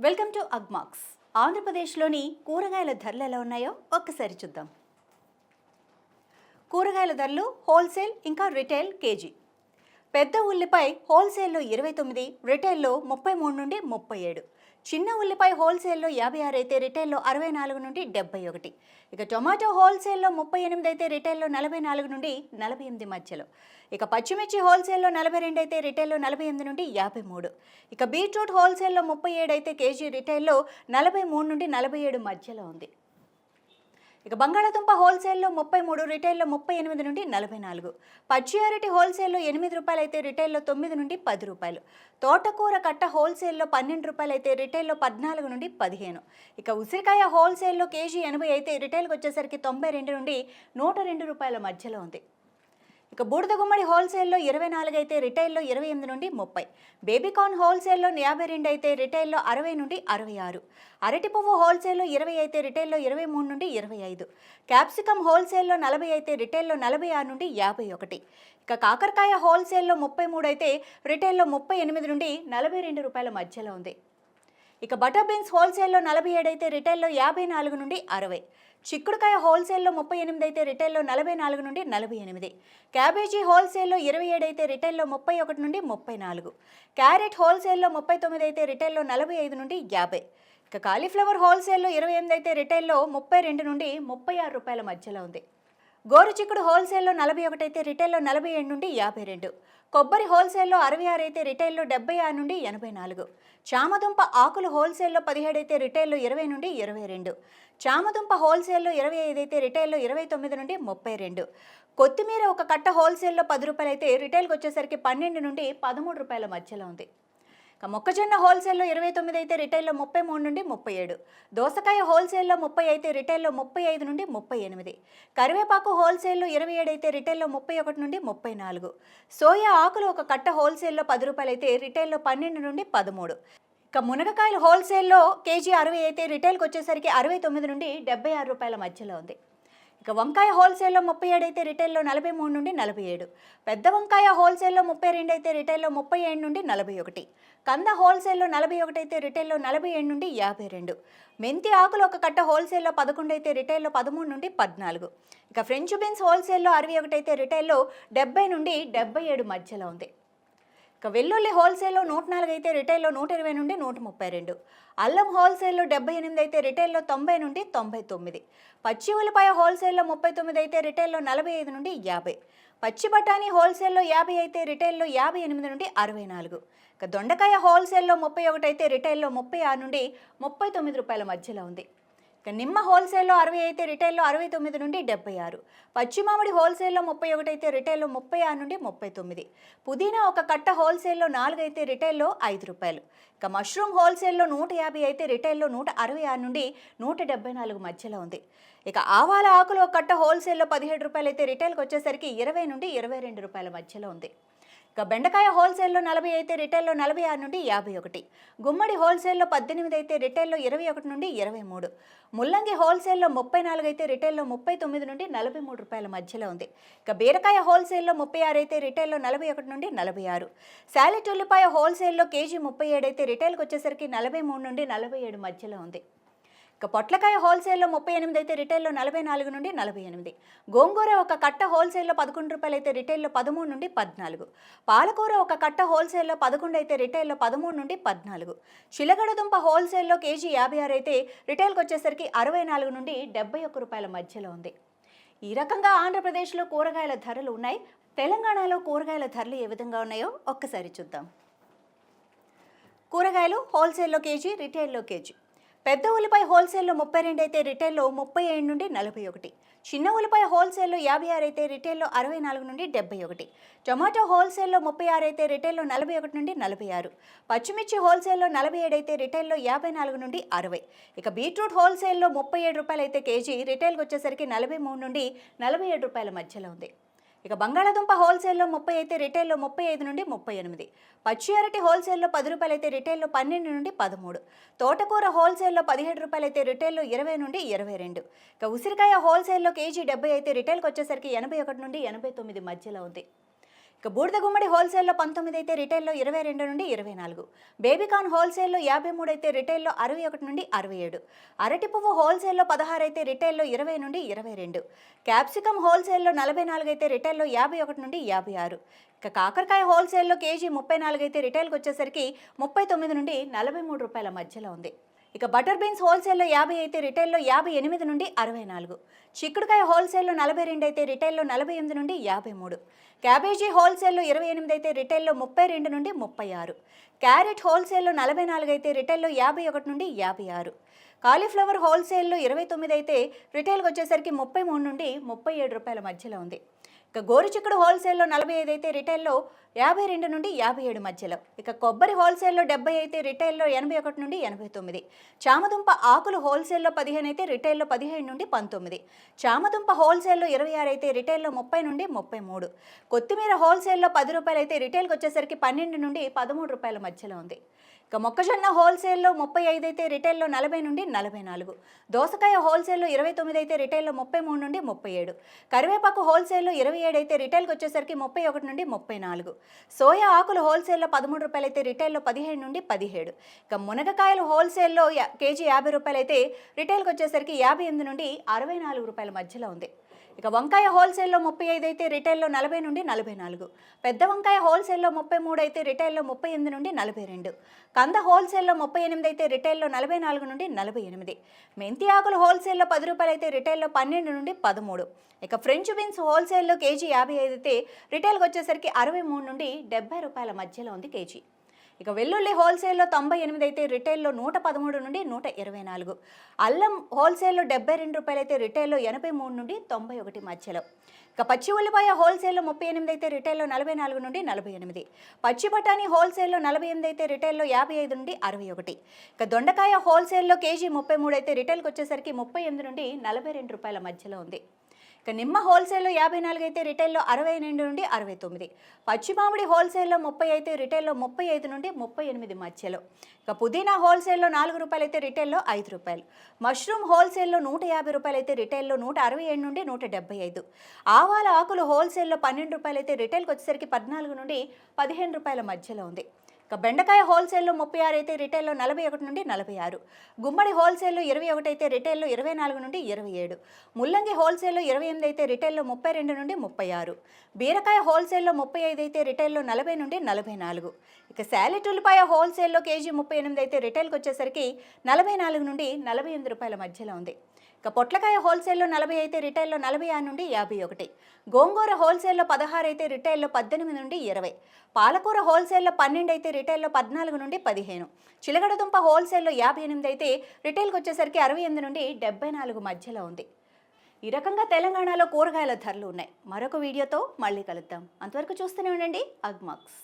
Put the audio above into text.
Welcome to Agmax. ఆంధ్రప్రదేశ్లోని కూరగాయల ధరలు ఎలా ఉన్నాయో ఒక్కసారి చూద్దాం. కూరగాయల ధరలు హోల్సేల్ ఇంకా రిటైల్ కేజీ. పెద్ద ఉల్లిపై హోల్సేల్లో ఇరవై తొమ్మిది రిటైల్లో ముప్పై మూడు నుండి ముప్పై ఏడు. చిన్న ఉల్లిపాయ హోల్సేల్లో యాభై ఆరు అయితే రిటైల్లో అరవై నాలుగు నుండి డెబ్బై ఒకటి ఇక టొమాటో హోల్సేల్లో ముప్పై ఎనిమిది అయితే రిటైల్లో నలభై నాలుగు నుండి నలభై ఎనిమిది మధ్యలో. ఇక పచ్చిమిర్చి హోల్సేల్లో నలభై రెండు అయితే రిటైల్లో నలభై ఎనిమిది నుండి యాభై మూడు ఇక బీట్రూట్ హోల్సేల్లో ముప్పై ఏడు అయితే కేజీ రిటైల్లో నలభై మూడు నుండి నలభై ఏడు మధ్యలో ఉంది. ఇక బంగాళాదుంప హోల్సేల్లో ముప్పై మూడు రిటైల్లో ముప్పై ఎనిమిది నుండి నలభై నాలుగు పచ్చి అరటి హోల్సేల్లో ఎనిమిది రూపాయలు అయితే రిటైల్లో తొమ్మిది నుండి పది రూపాయలు. తోటకూర కట్ట హోల్సేల్లో పన్నెండు రూపాయలు అయితే రిటైల్లో పద్నాలుగు నుండి పదిహేను. ఇక ఉసిరికాయ హోల్సేల్లో కేజీ ఎనభై అయితే రిటైల్కి వచ్చేసరికి తొంభై రెండు నుండి నూట రెండు రూపాయల మధ్యలో ఉంది. ఇక బూడిద గుమ్మడి హోల్సేల్లో ఇరవై నాలుగు అయితే రిటైల్లో ఇరవై ఎనిమిది నుండి ముప్పై. బేబీకార్న్ హోల్సేల్లో యాభై రెండు అయితే రిటైల్లో అరవై నుండి అరవై ఆరు. అరటి పువ్వు హోల్సేల్లో ఇరవై అయితే రిటైల్లో ఇరవై మూడు నుండి ఇరవై ఐదు. క్యాప్సికమ్ హోల్సేల్లో నలభై అయితే రిటైల్లో నలభై ఆరు నుండి యాభై ఒకటి. ఇక కాకరకాయ హోల్సేల్లో ముప్పై మూడు అయితే రిటైల్లో ముప్పై ఎనిమిది నుండి నలభై రెండు రూపాయల మధ్యలో ఉంది. ఇక బటర్ బీన్స్ హోల్సేల్లో నలభై ఏడు అయితే రిటైల్లో యాభై నాలుగు నుండి అరవై. చిక్కుడుకాయ హోల్సేల్లో ముప్పై ఎనిమిది అయితే రిటైల్లో నలభై నాలుగు నుండి నలభై ఎనిమిది క్యాబేజీ హోల్సేల్లో ఇరవై ఏడు అయితే రిటైల్లో ముప్పై ఒకటి నుండి ముప్పై నాలుగు క్యారెట్ హోల్సేల్లో ముప్పై తొమ్మిది అయితే రిటైల్లో నలభై ఐదు నుండి యాభై. ఇక కాలీఫ్లవర్ హోల్సేల్లో ఇరవై ఎనిమిది అయితే రిటైల్లో ముప్పై రెండు నుండి ముప్పై ఆరు రూపాయల మధ్యలో ఉంది. గోరు చిక్కుడు హోల్సేల్లో నలభై ఒకటి అయితే రిటైల్లో నలభై ఏడు నుండి యాభై రెండు కొబ్బరి హోల్సేల్లో అరవై ఆరు అయితే రిటైల్లో డెబ్బై ఆరు నుండి ఎనభై నాలుగు. చామదుంప ఆకులు హోల్సేల్లో పదిహేడు అయితే రిటైల్లో ఇరవై నుండి ఇరవై రెండు. చామదుంప హోల్సేల్లో ఇరవై ఐదు అయితే రిటైల్లో ఇరవై తొమ్మిది నుండి ముప్పై రెండు. కొత్తిమీర ఒక కట్ట హోల్సేల్లో పది రూపాయలు అయితే రిటైల్కి వచ్చేసరికి పన్నెండు నుండి పదమూడు రూపాయల మధ్యలో ఉంది. మొక్కజొన్న హోల్సేల్లో ఇరవై తొమ్మిది అయితే రిటైల్లో ముప్పై మూడు నుండి ముప్పై ఏడు. దోసకాయ హోల్సేల్లో ముప్పై అయితే రిటైల్లో ముప్పై ఐదు నుండి ముప్పై ఎనిమిది. కరివేపాకు హోల్సేల్లో ఇరవై ఏడు అయితే రిటైల్లో ముప్పై ఒకటి నుండి ముప్పై నాలుగు. సోయా ఆకులు ఒక కట్ట హోల్సేల్లో పది రూపాయలు అయితే రిటైల్లో పన్నెండు నుండి పదమూడు. ఇక మునగకాయలు హోల్సేల్లో కేజీ అరవై అయితే రిటైల్కి వచ్చేసరికి అరవై తొమ్మిది నుండి డెబ్బై ఆరు రూపాయల మధ్యలో ఉంది. ఇక వంకాయ హోల్సేల్లో ముప్పై ఏడు అయితే రిటైల్లో నలభై మూడు నుండి నలభై ఏడు. పెద్ద వంకాయ హోల్సేల్లో ముప్పై రెండు అయితే రిటైల్లో ముప్పై ఏడు నుండి నలభై ఒకటి. కంద హోల్సేల్లో నలభై ఒకటి అయితే రిటైల్లో నలభై ఏడు నుండి యాభై రెండు. మెంతి ఆకులు ఒక కట్ట హోల్సేల్లో పదకొండు అయితే రిటైల్లో పదమూడు నుండి పద్నాలుగు. ఇక ఫ్రెంచ్ బీన్స్ హోల్సేల్లో అరవై ఒకటి అయితే రిటైల్లో డెబ్బై నుండి డెబ్బై ఏడు మధ్యలో ఉంది. ఇక వెల్లుల్లి హోల్సేల్లో నూట నాలుగు అయితే రిటైల్లో నూట ఇరవై నుండి నూట ముప్పై రెండు. అల్లం హోల్సేల్లో డెబ్బై ఎనిమిది అయితే రిటైల్లో తొంభై నుండి తొంభై తొమ్మిది. పచ్చి ఉల్లిపాయ హోల్సేల్లో ముప్పై తొమ్మిది అయితే రిటైల్లో నలభై ఐదు నుండి యాభై. పచ్చి బఠానీ హోల్సేల్లో యాభై అయితే రిటైల్లో యాభై ఎనిమిది నుండి అరవై నాలుగు. ఇక దొండకాయ హోల్సేల్లో ముప్పై ఒకటి అయితే రిటైల్లో ముప్పై ఆరు నుండి ముప్పై తొమ్మిది రూపాయల మధ్యలో ఉంది. నిమ్మ హోల్సేల్లో అరవై అయితే రిటైల్లో అరవై తొమ్మిది నుండి డెబ్బై ఆరు. పచ్చిమామిడి హోల్సేల్లో ముప్పై ఒకటి అయితే రిటైల్లో ముప్పై ఆరు నుండి ముప్పై తొమ్మిది. పుదీనా ఒక కట్ట హోల్సేల్లో నాలుగు అయితే రిటైల్లో ఐదు రూపాయలు. ఇక మష్రూమ్ హోల్సేల్లో నూట యాభై అయితే రిటైల్లో నూట అరవై ఆరు నుండి నూట డెబ్బై నాలుగు మధ్యలో ఉంది. ఇక ఆవాల ఆకులు ఒక కట్ట హోల్సేల్లో పదిహేడు రూపాయలు అయితే రిటైల్కి వచ్చేసరికి ఇరవై నుండి ఇరవై రెండు రూపాయల మధ్యలో ఉంది. ఇక బెండకాయ హోల్సేల్లో నలభై అయితే రిటైల్లో నలభై ఆరు నుండి యాభై ఒకటి. గుమ్మడి హోల్సేల్లో పద్దెనిమిది అయితే రిటైల్లో ఇరవై ఒకటి నుండి ఇరవై మూడు. ముల్లంగి హోల్సేల్లో ముప్పై నాలుగు అయితే రిటైల్లో ముప్పై తొమ్మిది నుండి నలభై మూడు రూపాయల మధ్యలో ఉంది. ఇక బీరకాయ హోల్సేల్లో ముప్పై ఆరు అయితే రిటైల్లో నలభై ఒకటి నుండి నలభై ఆరు. శాలెట్ ఉల్లిపాయ హోల్సేల్లో కేజీ ముప్పై ఏడు అయితే రిటైల్కి వచ్చేసరికి నలభై మూడు నుండి నలభై ఏడు మధ్యలో ఉంది. ఇక పొట్లకాయ హోల్సేల్లో ముప్పై ఎనిమిది అయితే రిటైల్లో నలభై నాలుగు నుండి నలభై ఎనిమిది. గోంగూర ఒక కట్ట హోల్సేల్లో పదకొండు రూపాయలు అయితే రిటైల్లో పదమూడు నుండి పద్నాలుగు. పాలకూర ఒక కట్ట హోల్సేల్లో పదకొండు అయితే రిటైల్లో పదమూడు నుండి పద్నాలుగు. చిలగడ దుంప హోల్సేల్లో కేజీ యాభై ఆరు అయితే రిటైల్కి వచ్చేసరికి అరవై నాలుగు నుండి డెబ్బై ఒక్క రూపాయల మధ్యలో ఉంది. ఈ రకంగా ఆంధ్రప్రదేశ్లో కూరగాయల ధరలు ఉన్నాయి. తెలంగాణలో కూరగాయల ధరలు ఏ విధంగా ఉన్నాయో ఒక్కసారి చూద్దాం. కూరగాయలు హోల్సేల్లో కేజీ రిటైల్లో కేజీ. పెద్ద ఉల్లిపాయ హోల్సేల్లో ముప్పై రెండు అయితే రిటైల్లో ముప్పై ఏడు నుండి నలభై ఒకటి. చిన్న ఉల్లిపాయ హోల్సేల్లో యాభై ఆరు అయితే రిటైల్లో అరవై నాలుగు నుండి డెబ్బై ఒకటి. టొమాటో హోల్సేల్లో ముప్పై ఆరు అయితే రిటైల్లో నలభై ఒకటి నుండి నలభై ఆరు. పచ్చిమిర్చి హోల్సేల్లో నలభై ఏడు అయితే రిటైల్లో యాభై నాలుగు నుండి అరవై. ఇక బీట్రూట్ హోల్సేల్లో ముప్పై ఏడు రూపాయలు అయితే కేజీ రిటైల్కి వచ్చేసరికి నలభై మూడు నుండి నలభై ఏడు రూపాయల మధ్యలో ఉంది. ఇక బంగాళాదుంప హోల్సేల్లో ముప్పై అయితే రిటైల్లో ముప్పై ఐదు నుండి ముప్పై ఎనిమిది. పచ్చి అరటి హోల్సేల్లో పది రూపాయలు అయితే రిటైల్లో పన్నెండు నుండి పదమూడు. తోటకూర హోల్సేల్లో పదిహేడు రూపాయలు అయితే రిటైల్లో ఇరవై నుండి ఇరవై రెండు. ఇక ఉసిరికాయ హోల్సేల్లో కేజీ డెబ్బై అయితే రిటైల్కి వచ్చేసరికి ఎనభై ఒకటి నుండి ఎనభై తొమ్మిది మధ్యలో ఉంది. ఇక బూడిద గుమ్మడి హోల్సేల్లో పంతొమ్మిది అయితే రిటైల్లో ఇరవై రెండు నుండి ఇరవై నాలుగు. బేబీకాన్ హోల్సేల్లో యాభై మూడు అయితే రిటైల్లో అరవై ఒకటి నుండి అరవై ఏడు. అరటి పువ్వు హోల్సేల్లో పదహారు అయితే రిటైల్లో ఇరవై నుండి ఇరవై రెండు. క్యాప్సికమ్ హోల్సేల్లో నలభై నాలుగు అయితే రిటైల్లో యాభై ఒకటి నుండి యాభై ఆరు. ఇక కాకరకాయ హోల్సేల్లో కేజీ ముప్పై నాలుగు అయితే రిటైల్కి వచ్చేసరికి ముప్పై తొమ్మిది నుండి నలభై మూడు రూపాయల మధ్యలో ఉంది. ఇక బటర్ బీన్స్ హోల్సేల్లో యాభై అయితే రిటైల్లో యాభై ఎనిమిది నుండి అరవై నాలుగు. చిక్కుడుకాయ హోల్సేల్లో నలభై రెండు అయితే రిటైల్లో నలభై ఎనిమిది నుండి యాభై మూడు. క్యాబేజీ హోల్సేల్లో ఇరవై ఎనిమిది అయితే రిటైల్లో ముప్పై రెండు నుండి ముప్పై ఆరు. క్యారెట్ హోల్సేల్లో నలభై నాలుగు అయితే రిటైల్లో యాభై ఒకటి నుండి యాభై ఆరు. కాలీఫ్లవర్ హోల్సేల్లో ఇరవై తొమ్మిది అయితే రిటైల్కి వచ్చేసరికి ముప్పై మూడు నుండి ముప్పై ఏడు రూపాయల మధ్యలో ఉంది. ఇక గోరుచిక్కుడు హోల్సేల్లో నలభై ఐదు అయితే రిటైల్లో యాభై రెండు నుండి యాభై ఏడు మధ్యలో. ఇక కొబ్బరి హోల్సేల్లో డెబ్బై అయితే రిటైల్లో ఎనభై ఒకటి నుండి ఎనభై తొమ్మిది. చామదుంప ఆకులు హోల్సేల్లో పదిహేను అయితే రిటైల్లో పదిహేడు నుండి పంతొమ్మిది. చామదుంప హోల్సేల్లో ఇరవై ఆరు అయితే రిటైల్లో ముప్పై నుండి ముప్పై మూడు. కొత్తిమీర హోల్సేల్లో పది రూపాయలు అయితే రిటైల్కి వచ్చేసరికి పన్నెండు నుండి పదమూడు రూపాయల మధ్యలో ఉంది. ఇక మొక్కజొన్న హోల్సేల్లో ముప్పై ఐదు అయితే రిటైల్లో నలభై నుండి నలభై నాలుగు. దోసకాయ హోల్సేల్లో ఇరవై తొమ్మిది అయితే రిటైల్లో ముప్పై మూడు నుండి ముప్పై ఏడు. కరివేపాకు హోల్సేల్లో ఇరవై ఏడు అయితే రిటైల్కి వచ్చేసరికి ముప్పై ఒకటి నుండి ముప్పై నాలుగు. సోయా ఆకులు హోల్సేల్లో పదమూడు రూపాయలు అయితే రిటైల్లో పదిహేడు నుండి పదిహేడు. ఇక మునగకాయలు హోల్సేల్లో కేజీ యాభై రూపాయలు అయితే రిటైల్కి వచ్చేసరికి యాభై ఎనిమిది నుండి అరవై నాలుగు రూపాయల మధ్యలో ఉంది. ఇక వంకాయ హోల్సేల్లో ముప్పై ఐదు అయితే రిటైల్లో నలభై నుండి నలభై నాలుగు. పెద్ద వంకాయ హోల్సేల్లో ముప్పై మూడు అయితే రిటైల్లో ముప్పై ఎనిమిది నుండి నలభై రెండు. కంద హోల్సేల్లో ముప్పై ఎనిమిది అయితే రిటైల్లో నలభై నాలుగు నుండి నలభై ఎనిమిది. మెంతి ఆకులు హోల్సేల్లో పది రూపాయలు అయితే రిటైల్లో పన్నెండు నుండి పదమూడు. ఇక ఫ్రెంచ్ బీన్స్ హోల్సేల్లో కేజీ యాభై ఐదు అయితే రిటైల్కి వచ్చేసరికి అరవై మూడు నుండి డెబ్బై రూపాయల మధ్యలో ఉంది కేజీ. ఇక వెల్లుల్లి హోల్సేల్లో తొంభై ఎనిమిది అయితే రిటైల్లో నూట పదమూడు నుండి నూట ఇరవై నాలుగు. అల్లం హోల్సేల్లో డెబ్బై రెండు రూపాయలు అయితే రిటైల్లో ఎనభై మూడు నుండి తొంభై ఒకటి మధ్యలో. ఇక పచ్చి ఉల్లిపాయ హోల్సేల్లో ముప్పై ఎనిమిది అయితే రిటైల్లో నలభై నాలుగు నుండి నలభై ఎనిమిది. పచ్చి బఠానీ హోల్సేల్లో నలభై ఎనిమిది అయితే రిటైల్లో యాభై ఐదు నుండి అరవై ఒకటి. ఇక దొండకాయ హోల్సేల్లో కేజీ ముప్పై మూడు అయితే రిటైల్కి వచ్చేసరికి ముప్పై ఎనిమిది నుండి నలభై రెండు రూపాయల మధ్యలో ఉంది. ఇక నిమ్మ హోల్సేల్లో యాభై నాలుగు అయితే రిటైల్లో అరవై రెండు నుండి అరవై తొమ్మిది. పచ్చి మామిడి హోల్సేల్లో ముప్పై అయితే రిటైల్లో ముప్పై ఐదు నుండి ముప్పై ఎనిమిది మధ్యలో. ఇక పుదీనా హోల్సేల్లో నాలుగు రూపాయలు అయితే రిటైల్లో ఐదు రూపాయలు. మష్రూమ్ హోల్సేల్లో నూట యాభై రూపాయలు అయితే రిటైల్లో నూట అరవై ఏడు నుండి నూట డెబ్బై ఐదు. ఆవాల ఆకులు హోల్సేల్లో పన్నెండు రూపాయలు అయితే రిటైల్కి వచ్చేసరికి పద్నాలుగు నుండి పదిహేను రూపాయల మధ్యలో ఉంది. ఇక బెండకాయ హోల్సేల్లో ముప్పై ఆరు అయితే రిటైల్లో నలభై ఒకటి నుండి నలభై ఆరు. గుమ్మడి హోల్సేల్లో ఇరవై ఒకటి అయితే రిటైల్లో ఇరవై నాలుగు నుండి ఇరవై ఏడు. ముల్లంగి హోల్సేల్లో ఇరవై ఎనిమిది అయితే రిటైల్లో ముప్పై రెండు నుండి ముప్పై ఆరు. బీరకాయ హోల్సేల్లో ముప్పై ఐదు అయితే రిటైల్లో నలభై నుండి నలభై నాలుగు. ఇక శాలెట్ ఉల్లిపాయ హోల్సేల్లో కేజీ ముప్పై ఎనిమిది అయితే రిటైల్కి వచ్చేసరికి నలభై నాలుగు నుండి నలభై ఎనిమిది రూపాయల మధ్యలో ఉంది. ఇక పొట్లకాయ హోల్సేల్లో నలభై అయితే రిటైల్లో నలభై ఆరు నుండి యాభై ఒకటి. గోంగూర హోల్సేల్లో పదహారు అయితే రిటైల్లో పద్దెనిమిది నుండి ఇరవై. పాలకూర హోల్సేల్లో పన్నెండు అయితే రిటైల్లో పద్నాలుగు నుండి పదిహేను. చిలగడదుంప హోల్సేల్లో యాభై ఎనిమిది అయితే రిటైల్కి వచ్చేసరికి అరవై ఎనిమిది నుండి డెబ్బై నాలుగు మధ్యలో ఉంది. ఈ రకంగా తెలంగాణలో కూరగాయల ధరలు ఉన్నాయి. మరొక వీడియోతో మళ్ళీ కలుద్దాం. అంతవరకు చూస్తూనే ఉండండి. అగ్మాక్స్